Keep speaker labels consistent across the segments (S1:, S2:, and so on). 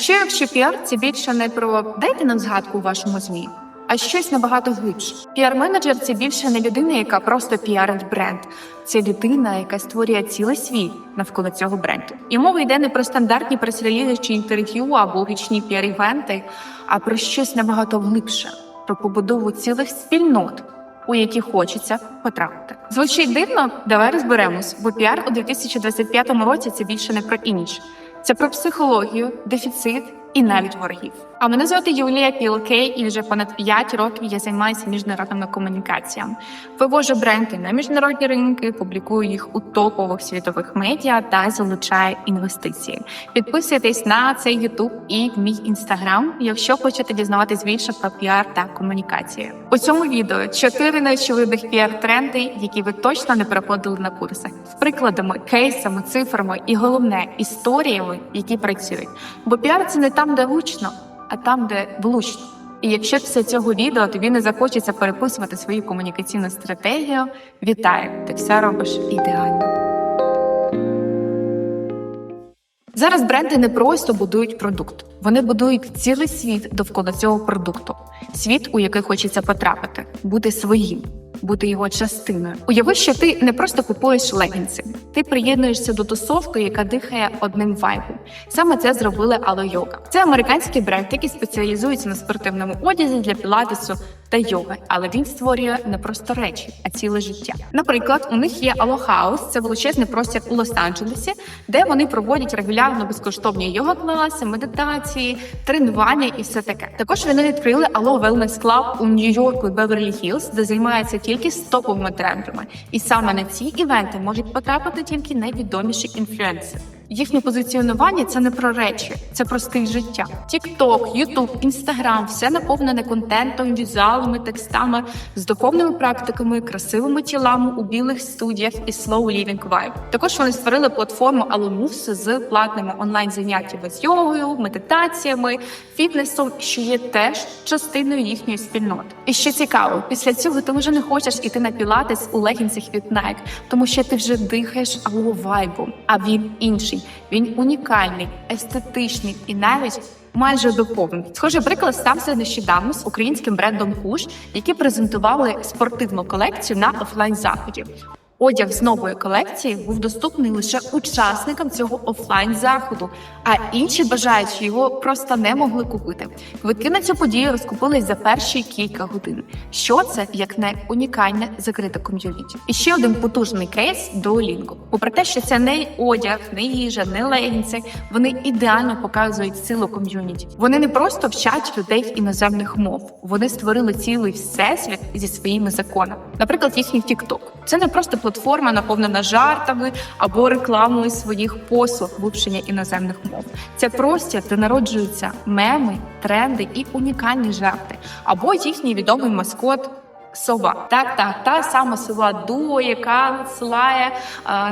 S1: Що якщо піар це більше не про дайте нам згадку у вашому змі, а щось набагато глибше. Піар-менеджер це більше не людина, яка просто піарить бренд. Це людина, яка створює цілий світ навколо цього бренду. І мова йде не про стандартні прес-релізи чи інтерв'ю або гучні піар-івенти, а про щось набагато глибше, про побудову цілих спільнот. У які хочеться потрапити. Звучить дивно, давай розберемось, бо піар у 2025 році це більше не про імідж. Це про психологію, дефіцит і навіть ворогів. А мене звати Юлія Пілкей, і вже понад 5 років я займаюся міжнародними комунікаціями. Вивожу бренди на міжнародні ринки, публікую їх у топових світових медіа та залучаю інвестиції. Підписуйтесь на цей Ютуб і в мій інстаграм, якщо хочете дізнаватись більше про піар та комунікації. У цьому відео чотири неочевидних піар-тренди, які ви точно не проходили на курсах, з прикладами, кейсами, цифрами і головне історіями, які працюють. Бо піар це не там, де гучно, а там, де влучно. І якщо після цього відео тобі не захочеться переписувати свою комунікаційну стратегію, вітаю! Ти все робиш ідеально. Зараз бренди не просто будують продукт, вони будують цілий світ довкола цього продукту, світ, у який хочеться потрапити, бути своїм, бути його частиною. Уяви, що ти не просто купуєш легінси, ти приєднуєшся до тусовки, яка дихає одним вайбом. Саме це зробили Ало Йога. Це американський бренд, який спеціалізується на спортивному одязі для пілатесу та йоги, але він створює не просто речі, а ціле життя. Наприклад, у них є Ало Хаус, це величезний простір у Лос-Анджелесі, де вони проводять регулярно безкоштовні йога-класи, медитації, тренування і все таке. Також вони відкрили Ало Wellness Club у Нью-Йорку і Беверлі Хіллз, де займаються тільки з топовими трендами. І саме на ці івенти можуть потрапити тільки найвідоміші інфлюенсери. Їхнє позиціонування це не про речі, це про стиль життя. TikTok, YouTube, Instagram – все наповнене контентом, візуалами, текстами, з духовними практиками, красивими тілами у білих студіях і slow living vibe. Також вони створили платформу Alumus з платними онлайн заняттями з йогою, медитаціями, фітнесом, що є теж частиною їхньої спільноти. І що цікаво, після цього ти вже не хочеш іти на пілатес у легінцях від Nike, тому що ти вже дихаєш алло вайбом, а він інший. Він унікальний, естетичний і навіть майже доповнений. Схожий приклад стався нещодавно з українським брендом Куш, які презентували спортивну колекцію на офлайн заході. Одяг з нової колекції був доступний лише учасникам цього офлайн заходу, а інші бажаючі його просто не могли купити. Квитки на цю подію розкупились за перші кілька годин. Що це як не унікальне закрите ком'юніті? І ще один потужний кейс Duolingo. Попри те, що це не одяг, не їжа, не легінці, вони ідеально показують силу ком'юніті. Вони не просто вчать людей іноземних мов, вони створили цілий всесвіт зі своїми законами. Наприклад, їхній TikTok. Це не просто платформа, наповнена жартами або рекламою своїх послуг вивчення іноземних мов. Це простір, де народжуються меми, тренди і унікальні жарти, або їхній відомий маскот. Сова, так, так, та сама сова дуо, яка надсилає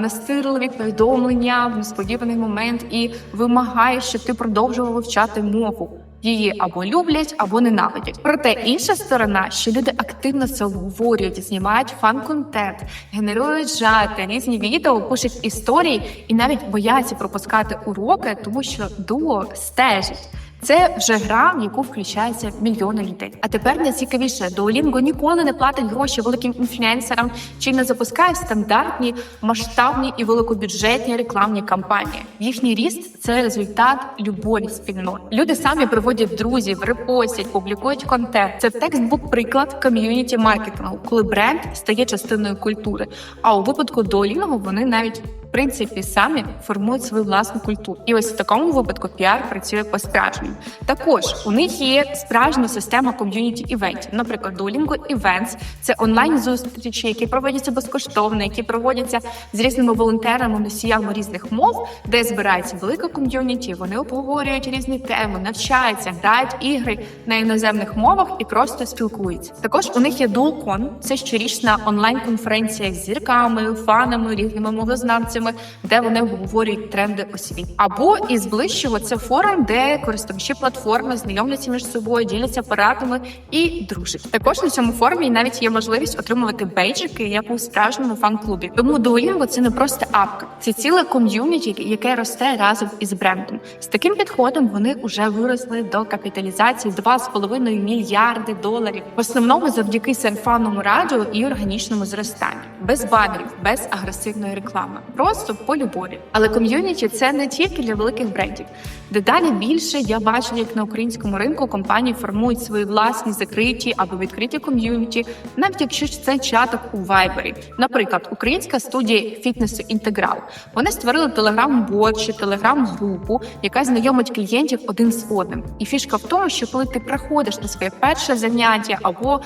S1: настирливі повідомлення в несподіваний момент і вимагає, щоб ти продовжував вивчати мову. Її або люблять, або ненавидять. Проте інша сторона, що люди активно це обговорюють, знімають фан-контент, генерують жарти, різні відео, пишуть історії і навіть бояться пропускати уроки, тому що дуо стежить. Це вже гра, в яку включаються мільйони людей. А тепер найцікавіше, Duolingo ніколи не платить гроші великим інфлюенсерам чи не запускає стандартні, масштабні і великобюджетні рекламні кампанії. Їхній ріст це результат любові спільнот. Люди самі приводять друзів, репостять, публікують контент. Це текстбук приклад ком'юніті маркетингу, коли бренд стає частиною культури. А у випадку Duolingo вони навіть принципі самі формують свою власну культуру. І ось в такому випадку піар працює по-справжньому. Також у них є справжня система ком'юніті івентів. Наприклад, Duolingo Events – це онлайн зустрічі, які проводяться безкоштовно, які проводяться з різними волонтерами, носіями різних мов, де збирається велика ком'юніті. Вони обговорюють різні теми, навчаються, грають ігри на іноземних мовах і просто спілкуються. Також у них є DualCon – це щорічна онлайн конференція з зірками, фанами, різними мовознавцями друзями, де вони обговорюють тренди освіт. Або ближчого це форум, де користувачі платформи знайомляться між собою, діляться порадами і дружать. Також на цьому форумі навіть є можливість отримувати бейджики, як у справжньому фан-клубі. Тому Duolingo – це не просто апка, це ціле ком'юніті, яке росте разом із брендом. З таким підходом вони вже виросли до капіталізації 2,5 мільярди доларів. В основному завдяки сарафанному радіо і органічному зростанню, без банерів, без агресивної реклами, просто по любові. Але ком'юніті це не тільки для великих брендів. Дедалі більше я бачу, як на українському ринку компанії формують свої власні закриті або відкриті ком'юніті, навіть якщо це чаток у Вайбері. Наприклад, українська студія фітнесу Інтеграл. Вони створили телеграм-бот чи телеграм-групу, яка знайомить клієнтів один з одним. І фішка в тому, що коли ти приходиш на своє перше заняття або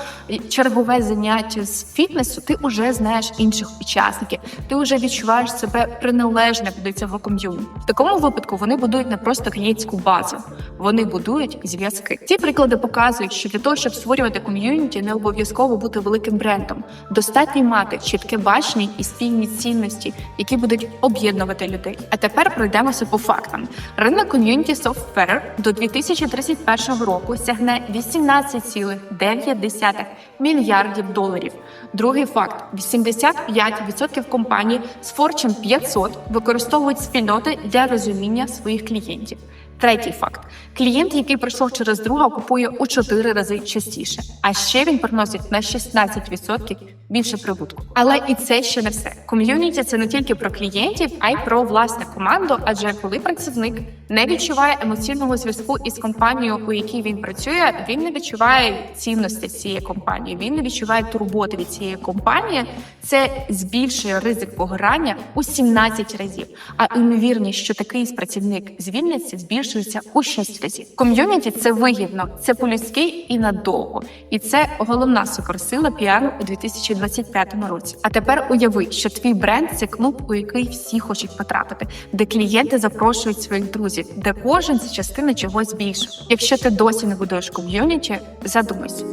S1: чергове заняття з фітнесу, ти вже знаєш інших учасників, ти вже відчуваєш себе приналежним до цього ком'юніті. В такому випадку вони будують не просто клієнтську базу, вони будують зв'язки. Ці приклади показують, що для того, щоб створювати ком'юніті, не обов'язково бути великим брендом. Достатньо мати чітке бачення і спільні цінності, які будуть об'єднувати людей. А тепер пройдемося по фактам. Ринок ком'юніті софтвер до 2031 року сягне 18,9 мільярдів доларів. Другий факт: 85% компаній з Fortune 500 використовують спільноти для розуміння своїх клієнтів. Третій факт: клієнт, який пройшов через друга, купує у 4 рази частіше. А ще він приносить на 16% більше прибутку. Але і це ще не все. Ком'юніті це не тільки про клієнтів, а й про власну команду. Адже коли працівник не відчуває емоційного зв'язку із компанією, у якій він працює, він не відчуває цінності цієї компанії. Він не відчуває турботи від цієї компанії. Це збільшує ризик вигорання у 17 разів. А ймовірність, що такий працівник звільниться, збільшується у 6 разів. Ком'юніті це вигідно, це по-людськи і надовго. І це головна суперсила піару у 2025 році. А тепер уяви, що твій бренд це клуб, у який всі хочуть потрапити, де клієнти запрошують своїх друзів, де кожен це частина чогось більшого. Якщо ти досі не будуєш ком'юніті, задумайся.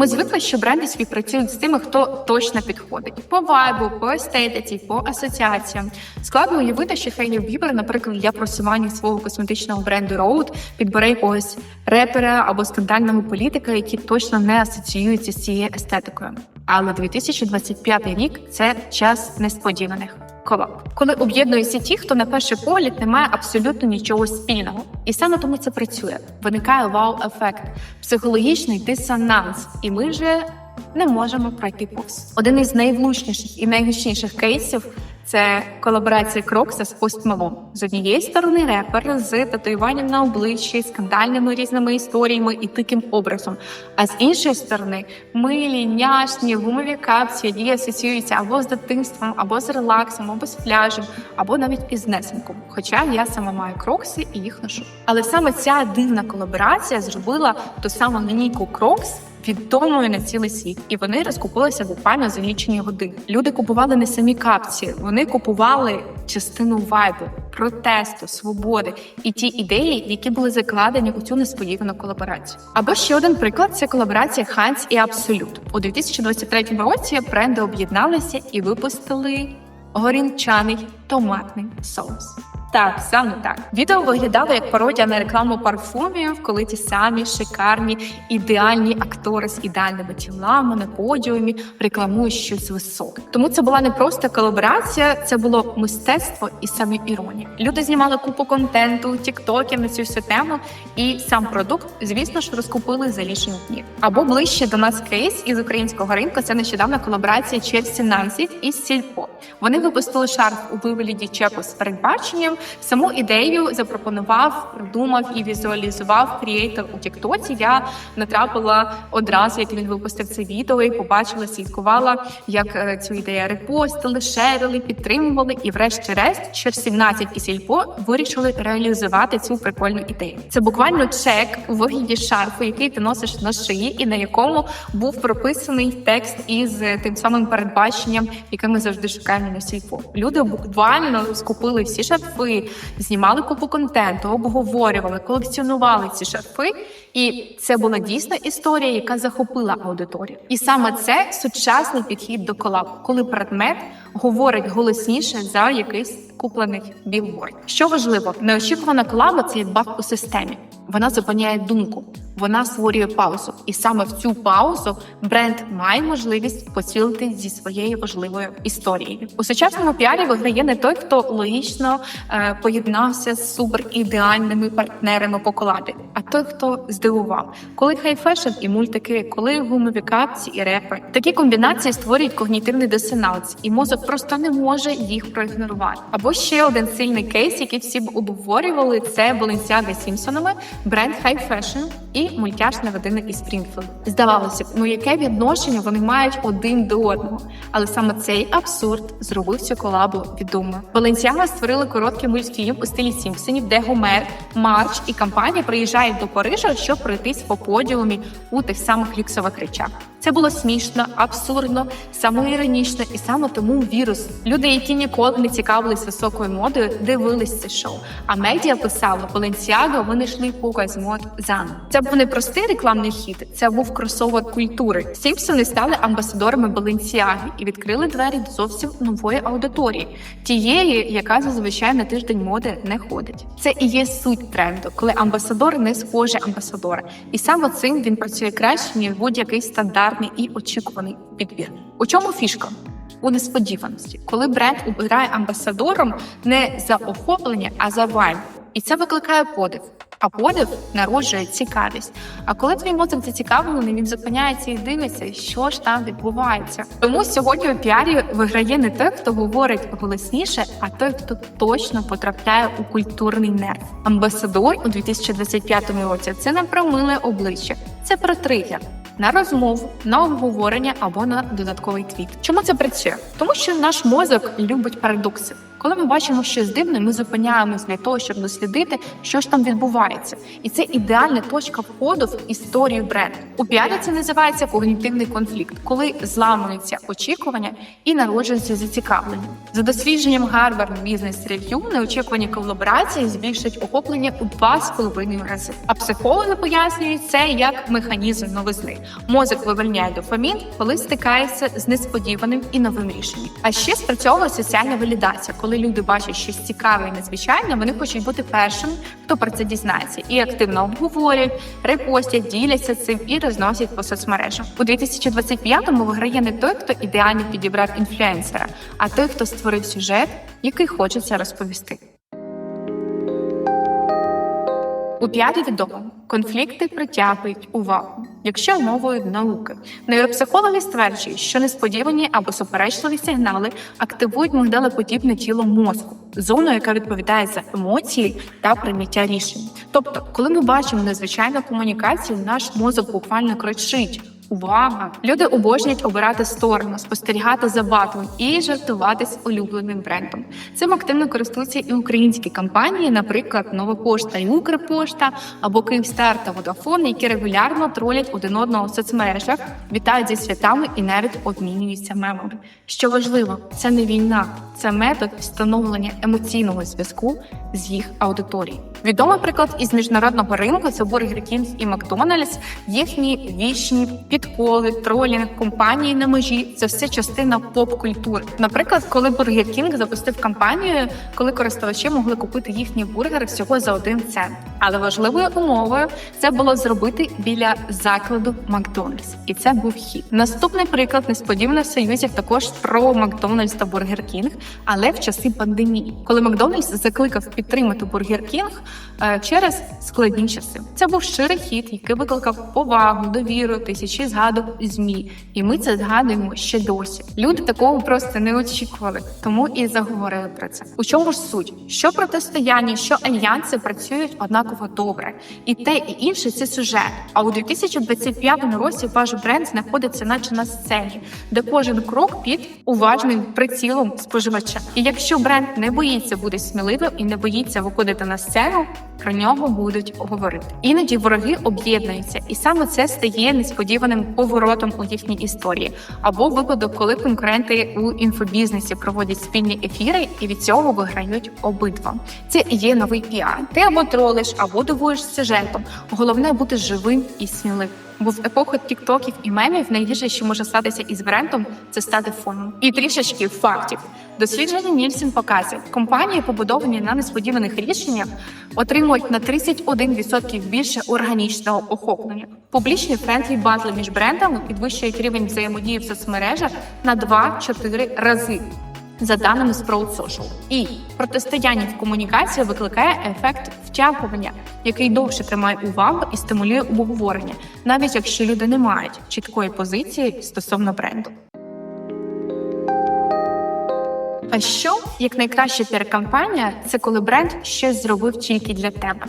S1: Ми звикли, що бренди співпрацюють з тими, хто точно підходить по вайбу, по естетиці, по асоціаціям. Складно уявити, що Хейлі Бібер, наприклад, для просування свого косметичного бренду Road підбере якогось репера або скандального політика, які точно не асоціюються з цією естетикою. Але 2025 рік це час несподіваних. Колаб. коли об'єднуються ті, хто на перший погляд не має абсолютно нічого спільного, і саме тому це працює. Виникає вау-ефект, психологічний дисонанс, і ми вже не можемо пройти повз. Один із найвлучніших і найгучніших кейсів це колаборація Крокса з Malone. З однієї сторони репер з татуюванням на обличчі, скандальними різними історіями і таким образом. А з іншої сторони, милі, няшні, гумові капці, які асоціюються або з дитинством, або з релаксом, або з пляжем, або навіть із несенком. Хоча я сама маю крокси і їх ношу. Але саме ця дивна колаборація зробила ту саму лінійку Крокс відомою на цілий світ, і вони розкупилися буквально за лічені години. Люди купували не самі капці, вони купували частину вайбу, протесту, свободи і ті ідеї, які були закладені у цю несподівану колаборацію. Або ще один приклад це колаборація Ханс і Абсолют у 2023 році. Бренди об'єдналися і випустили горінчаний томатний соус. Так, саме так. Відео виглядало як пародія на рекламу парфумів, коли ті самі шикарні ідеальні актори з ідеальними тілами на подіумі рекламують щось високе. Тому це була не просто колаборація, це було мистецтво і самоіронія. Люди знімали купу контенту, тіктоків на цю всю тему, і сам продукт, звісно ж, розкупили за лічені дні. Або ближче до нас кейс із українського ринку. Це нещодавна колаборація Челсі Нансі із Сільпо. Вони випустили шарф у вигляді чеку з передбаченням. Саму ідею запропонував, придумав і візуалізував кріейтор у Тіктоці. Я натрапила одразу, як він випустив це відео, і побачила, слідкувала, як е, цю ідею репостили, шерили, підтримували. І, врешті-решт, через 17 і сільпо вирішили реалізувати цю прикольну ідею. Це буквально чек у вигляді шарфу, який ти носиш на шиї, і на якому був прописаний текст із е, тим самим передбаченням, яке ми завжди шукаємо на сільпо. Люди буквально скупили всі шарфи шарфи, знімали купу контенту, обговорювали, колекціонували ці шарфи. І це була дійсна історія, яка захопила аудиторію. І саме це сучасний підхід до колабу, коли предмет говорить голосніше за якийсь куплений білборд. Що важливо, неочікувана колаба це як баг у системі. Вона зупиняє думку, вона створює паузу, і саме в цю паузу бренд має можливість поцілити зі своєю важливою історією. У сучасному піарі виграє не той, хто логічно е, поєднався з супер ідеальними партнерами по колабі, а той, хто здивував, коли хайфешн і мультики, коли гумові капці і репи. Такі комбінації створюють когнітивний дисонанс, і мозок просто не може їх проігнорувати. Або ще один сильний кейс, який всі б обговорювали, це Balenciaga з Сімпсонами, бренд High Fashion і мультяшний годинник із Спрінфілд. Здавалося б, ну яке відношення вони мають один до одного. Але саме цей абсурд зробив цю колабу відомою. Balenciaga створили короткий мультфільм у стилі Сімпсонів, де Гомер, Марч і компанія приїжджають до Парижа, щоб пройтись по подіумі у тих самих люксових речах. Це було смішно, абсурдно, самоіронічно і саме тому вірус. Люди, які ніколи не цікавились високою модою, дивились це шоу. А медіа писали Balenciaga, вони йшли показ мод заново. Це був не простий рекламний хід, це був кросовер культури. Сімпсони стали амбасадорами Balenciaga і відкрили двері до зовсім нової аудиторії, тієї, яка зазвичай на тиждень моди не ходить. Це і є суть тренду, коли амбасадор не схоже амбасадора, і саме цим він працює краще ніж будь-який стандартний і очікуваний підбір. У чому фішка? У несподіваності, коли бренд обирає амбасадором не за охоплення, а за вайб. І це викликає подив. А подив народжує цікавість. А коли твій мозок зацікавлений, він зупиняється і дивиться, що ж там відбувається. Тому сьогодні у піарі виграє не той, хто говорить голосніше, а той, хто точно потрапляє у культурний нерв. Амбасадор у 2025 році це не про миле обличчя, це про тригер. На розмову, на обговорення або на додатковий твіт. Чому це працює? Тому що наш мозок любить парадокси. Коли ми бачимо щось дивне, ми зупиняємось для того, щоб дослідити, що ж там відбувається, і це ідеальна точка входу в історію бренду. У піарі це називається когнітивний конфлікт, коли зламуються очікування і народжується зацікавлення. За дослідженням Harvard Business Review, неочікувані колаборації збільшують охоплення у два з половиною рази. А психологи пояснюють це як механізм новизни. Мозок вивільняє дофамін, коли стикається з несподіваним і новим рішенням. А ще спрацьовує соціальна валідація, коли люди бачать щось цікаве і незвичайне, вони хочуть бути першими, хто про це дізнається, і активно обговорюють, репостять, діляться цим і розносять по соцмережам. У 2025-му виграє не той, хто ідеально підібрав інфлюенсера, а той, хто створив сюжет, який хочеться розповісти. У п'ятій відомо конфлікти притягують увагу, якщо мовою науки. Нейропсихологи стверджують, що несподівані або суперечливі сигнали активують мигдалеподібне тіло мозку, зону, яка відповідає за емоції та прийняття рішень. Тобто, коли ми бачимо незвичайну комунікацію, наш мозок буквально кричить. Увага! Люди обожнюють обирати сторону, спостерігати за батлом і жартувати з улюбленим брендом. Цим активно користуються і українські компанії, наприклад, Нова Пошта і Укрпошта або Київстар та Водафон, які регулярно тролять один одного в соцмережах, вітають зі святами і навіть обмінюються мемами. Що важливо, це не війна, це метод встановлення емоційного зв'язку з їх аудиторією. Відомий приклад із міжнародного ринку це Burger King і Макдональдс. Їхні вічні підколи, тролінг, компанії на межі це все частина поп-культури. Наприклад, коли Burger King запустив кампанію, коли користувачі могли купити їхні бургери всього за один цент. Але важливою умовою це було зробити біля закладу Макдональдс, і це був хід. Наступний приклад несподівано в союзів також про Макдональдс та Бургер Кінг, але в часи пандемії, коли Макдональдс закликав підтримати Бургер Кінг е, через складні часи. Це був щирий хід, який викликав повагу, довіру, тисячі згадок змі. І ми це згадуємо ще досі. Люди такого просто не очікували, тому і заговорили про це. У чому ж суть? Що протистояння, що альянси працюють однаково добре, і те і інше це сюжет. А у 2025 році ваш бренд знаходиться, наче на сцені, де кожен крок під уважним прицілом споживача. І якщо бренд не боїться бути сміливим і не боїться виходити на сцену, про нього будуть говорити. Іноді вороги об'єднуються, і саме це стає несподіваним поворотом у їхній історії. Або випадок, коли конкуренти у інфобізнесі проводять спільні ефіри, і від цього виграють обидва. Це і є новий піар. Ти або тролиш, або дивуєш сюжетом. Головне бути живим і сміливим. Бо в епоху тіктоків і мемів найгірше, що може статися із брендом, це стати фоном. І трішечки фактів. Дослідження Нільсен показує, компанії, побудовані на несподіваних рішеннях, отримують на 31% більше органічного охоплення. Публічні френдлі батли між брендами підвищують рівень взаємодії в соцмережах на 2-4 рази. За даними з Proud Social. І протистояння в комунікації викликає ефект втягування, який довше тримає увагу і стимулює обговорення, навіть якщо люди не мають чіткої позиції стосовно бренду. А що як найкраща піар-кампанія це коли бренд щось зробив тільки для тебе,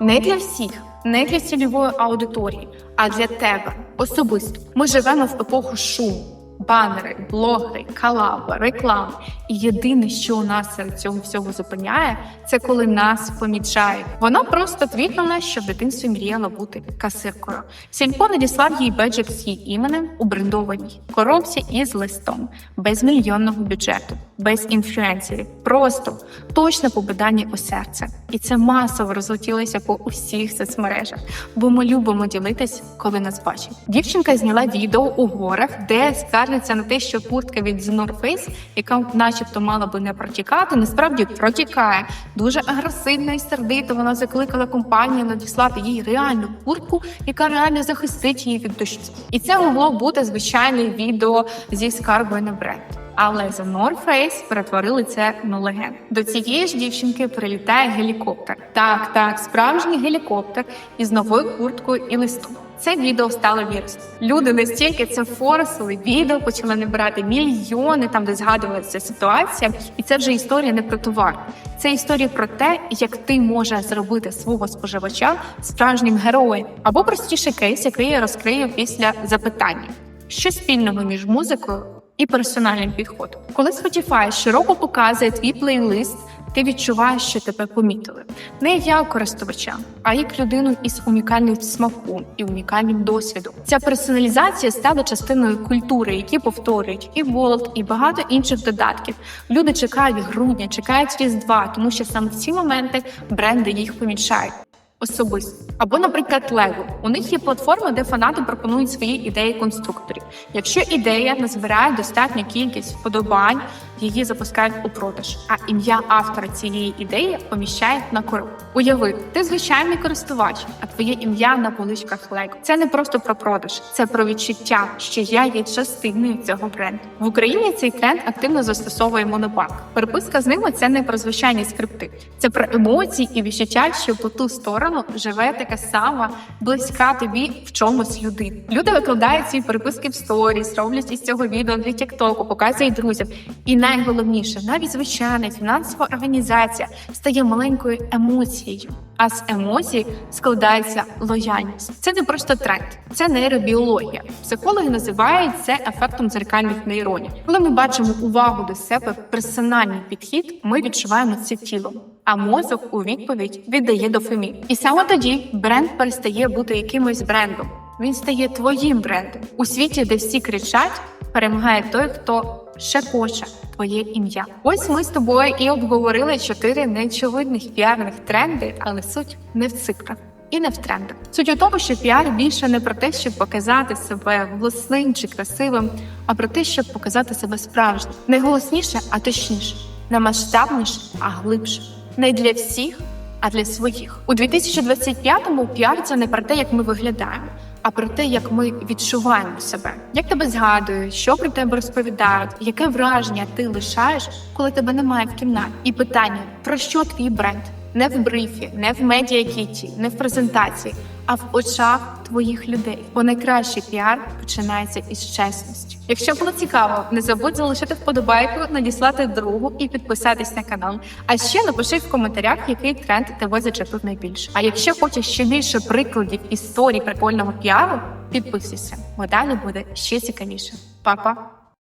S1: не для всіх, не для цільової аудиторії, а для тебе особисто. Ми живемо в епоху шуму. Банери, блогери, калаби, реклами. І єдине, що у нас серед цього всього зупиняє, це коли нас помічають. Вона просто твітнула, що в дитинстві мріяла бути касиркою. Сільпо надіслав їй беджик з її іменем у брендованій коробці із листом, без мільйонного бюджету, без інфлюенсерів, просто точне побидання у серце. І це масово розлетілося по усіх соцмережах, бо ми любимо ділитись, коли нас бачать. Дівчинка зняла відео у горах, де скаржиться на те, що куртка від North Face, яка, начебто, мала би не протікати, насправді протікає. Дуже агресивно і сердито. Вона закликала компанію надіслати їй реальну куртку, яка реально захистить її від дощу. І це могло бути звичайне відео зі скаргою на бренд. Але The North Face перетворили це на легенду. До цієї ж дівчинки прилітає гелікоптер. Так, так, справжній гелікоптер із новою курткою і листом. Це відео стало вірусним. Люди настільки це форсили, відео почали набирати мільйони, там де згадувалася ситуація, і це вже історія не про товар. Це історія про те, як ти можеш зробити свого споживача справжнім героєм, або простіше кейс, який я розкрию після запитання. Що спільного між музикою і персональним підходом? Коли Spotify широко показує твій плейлист, ти відчуваєш, що тебе помітили не як користувача, а як людину із унікальним смаком і унікальним досвідом. Ця персоналізація стала частиною культури, які повторюють і Bolt, і багато інших додатків. Люди чекають грудня, чекають різдва, тому що саме в ці моменти бренди їх помічають. Особисто або, наприклад, Lego. У них є платформа, де фанати пропонують свої ідеї конструкторів. Якщо ідея назбирає достатню кількість вподобань, її запускають у продаж. А ім'я автора цієї ідеї поміщають на коробку. Уяви, ти звичайний користувач, а твоє ім'я на поличках Lego. Це не просто про продаж, це про відчуття, що я є частиною цього бренду. В Україні цей тренд активно застосовує монобанк. Переписка з ними це не про звичайні скрипти, це про емоції і відчуття, що по ту сторону живе така сама близька тобі в чомусь людина. Люди викладають ці переписки в сторіс, роблять із цього відео для тіктоку, показують друзям. І найголовніше, навіть звичайна фінансова організація стає маленькою емоцією. А з емоцій складається лояльність. Це не просто тренд, це нейробіологія. Психологи називають це ефектом дзеркальних нейронів. Коли ми бачимо увагу до себе, персональний підхід, ми відчуваємо це тілом. А мозок у відповідь віддає дофамін. І саме тоді бренд перестає бути якимось брендом. Він стає твоїм брендом у світі, де всі кричать, перемагає той, хто хоче твоє ім'я. Ось ми з тобою і обговорили чотири неочевидних піарних тренди, але суть не в цифрах. І не в трендах. Суть у тому, що піар більше не про те, щоб показати себе голосним чи красивим, а про те, щоб показати себе справжнім. Не голосніше, а точніше, не масштабніше, а глибше. Не для всіх, а для своїх. У 2025-му піар це не про те, як ми виглядаємо, а про те, як ми відчуваємо себе, як тебе згадують, що про тебе розповідають, яке враження ти лишаєш, коли тебе немає в кімнаті. І питання: про що твій бренд? Не в брифі, не в медіакіті, не в презентації, а в очах твоїх людей. Бо найкращий піар починається із чесності. Якщо було цікаво, не забудь залишити вподобайку, надіслати другу і підписатись на канал. А ще напиши в коментарях, який тренд тебе зачепив найбільше. А якщо хочеш ще більше прикладів історій прикольного піару, підписуйся, бо далі буде ще цікавіше. Па-па!